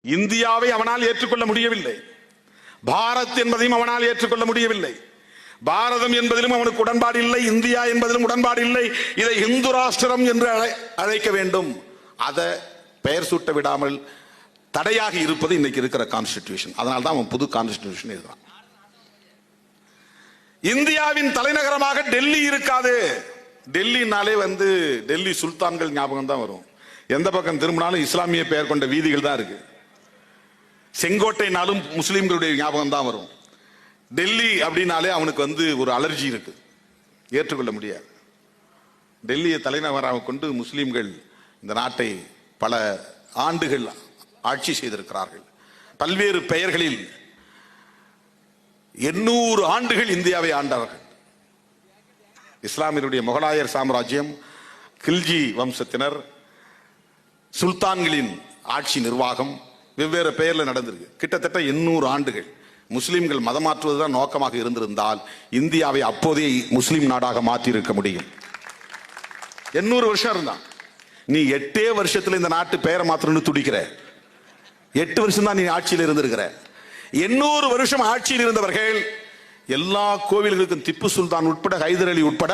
இந்தியாவை அவனால் ஏற்றுக்கொள்ள முடியவில்லை. பாரத் என்பதையும் அவனால் ஏற்றுக்கொள்ள முடியவில்லை. பாரதம் என்பதிலும் அவனுக்கு உடன்பாடு இல்லை இந்தியா என்பதிலும் உடன்பாடு இல்லை. இதை இந்து ராஷ்டிரம் என்று அழை- அழைக்க வேண்டும். அதை பெயர் சூட்ட விடாமல் தடையாக இருப்பது இன்னைக்கு இருக்கிற கான்ஸ்டிடியூஷன் அதனால தான் அவன் புது கான்ஸ்டிடியூஷன் எழுதுறான். இந்தியாவின் தலைநகரமாக டெல்லி இருக்காது. டெல்லினாலே வந்து டெல்லி சுல்தான்கள் ஞாபகம் தான் வரும். எந்த பக்கம் திரும்பினாலும் இஸ்லாமிய பெயர் கொண்ட வீதிகள் தான் இருக்கு. செங்கோட்டைனாலும் முஸ்லீம்களுடைய ஞாபகம் தான் வரும். டெல்லி அப்படின்னாலே அவனுக்கு வந்து ஒரு அலர்ஜி இருக்கு. ஏற்றுக்கொள்ள முடியாது. டெல்லியை தலைநகராக கொண்டு முஸ்லீம்கள் இந்த நாட்டை பல ஆண்டுகள் ஆட்சி செய்திருக்கிறார்கள். பல்வேறு பெயர்களில் எண்ணூறு ஆண்டுகள் இந்தியாவை ஆண்டவர்கள் இஸ்லாமியருடைய முகலாயர் சாம்ராஜ்யம் கில்ஜி வம்சத்தினர் சுல்தான்களின் ஆட்சி நிர்வாகம் வெவ்வேறு பெயரில் நடந்திருக்கு. கிட்டத்தட்ட எண்ணூறு ஆண்டுகள். முஸ்லீம்கள் மதமாற்றுவது தான் நோக்கமாக இருந்திருந்தால் இந்தியாவை அப்போதே முஸ்லீம் நாடாக மாற்றி இருக்க முடியும். எண்ணூறு வருஷம் இருந்தான். நீ எட்டே வருஷத்தில் இந்த நாட்டு பெயரை மாற்றணும்னு துடிக்கிற. எட்டு வருஷம் தான் நீ ஆட்சியில் இருந்திருக்கிற. எண்ணூறு வருஷம் ஆட்சியில் இருந்தவர்கள் எல்லா கோவில்களுக்கும் திப்பு சுல்தான் உட்பட ஹைதர் அலி உட்பட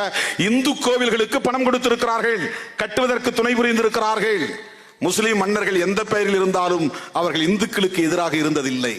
இந்து கோவில்களுக்கு பணம் கொடுத்திருக்கிறார்கள். கட்டுவதற்கு துணை புரிந்திருக்கிறார்கள். முஸ்லிம் மன்னர்கள் எந்த பெயரில் இருந்தாலும் அவர்கள் இந்துக்களுக்கு எதிராக இருந்ததில்லை.